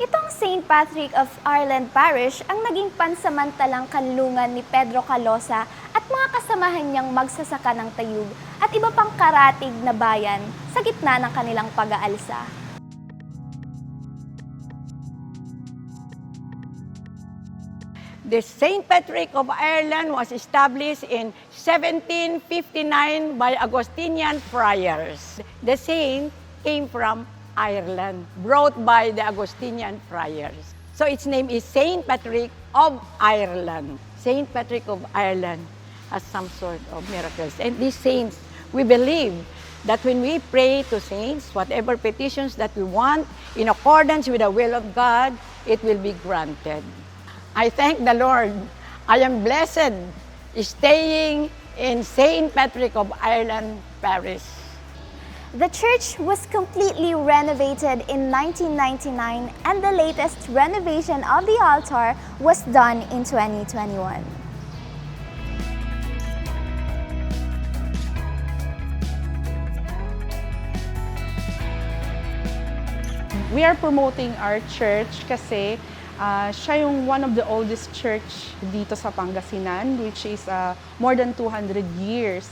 Itong St. Patrick of Ireland Parish ang naging pansamantalang kanlungan ni Pedro Calosa at mga kasamahan niyang magsasaka ng tayug at iba pang karatig na bayan sa gitna ng kanilang pag-aalsa. The St. Patrick of Ireland was established in 1759 by Augustinian friars. The saint came from Ireland, brought by the Augustinian friars. So its name is St. Patrick of Ireland. St. Patrick of Ireland has some sort of miracles. And these saints, we believe that when we pray to saints, whatever petitions that we want, in accordance with the will of God, it will be granted. I thank the Lord. I am blessed staying in St. Patrick of Ireland Parish. The church was completely renovated in 1999 and the latest renovation of the altar was done in 2021. We are promoting our church kasi ah, siya yung one of the oldest church dito sa Pangasinan which is ah, more than 200 years.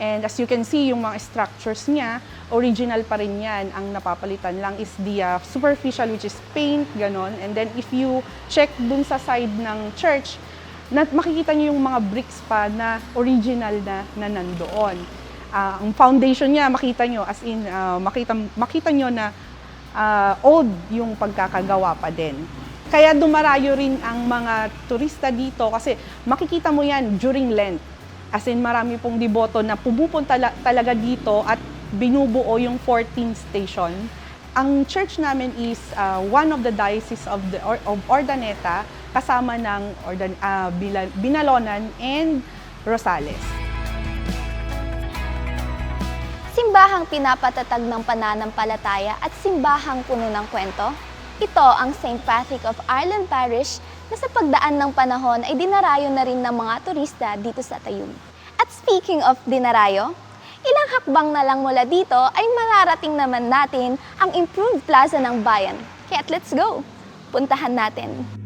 And as you can see, yung mga structures niya, original pa rin yan. Ang napapalitan lang is the ah, superficial which is paint, ganon. And then if you check dun sa side ng church, na, makikita niyo yung mga bricks pa na original na, na nandoon. Ah, ang foundation niya, makita nyo, as in, ah, makita, makita nyo na ah, old yung pagkakagawa pa din. Kaya dumarayo rin ang mga turista dito kasi makikita mo yan during Lent. As in marami pong deboto na pumupunta la- talaga dito at binubuo yung 14th station. Ang church namin is ah, one of the diocese of the or- of Ordaneta kasama ng Ordan, Bila- Binalonan and Rosales. Simbahang pinapatatag ng pananampalataya at simbahang puno ng kwento. Ito ang St. Patrick of Ireland Parish na sa pagdaan ng panahon ay dinarayo na rin ng mga turista dito sa Tayum. At speaking of dinarayo, ilang hakbang na lang mula dito ay mararating naman natin ang improved plaza ng bayan. Kaya't let's go! Puntahan natin.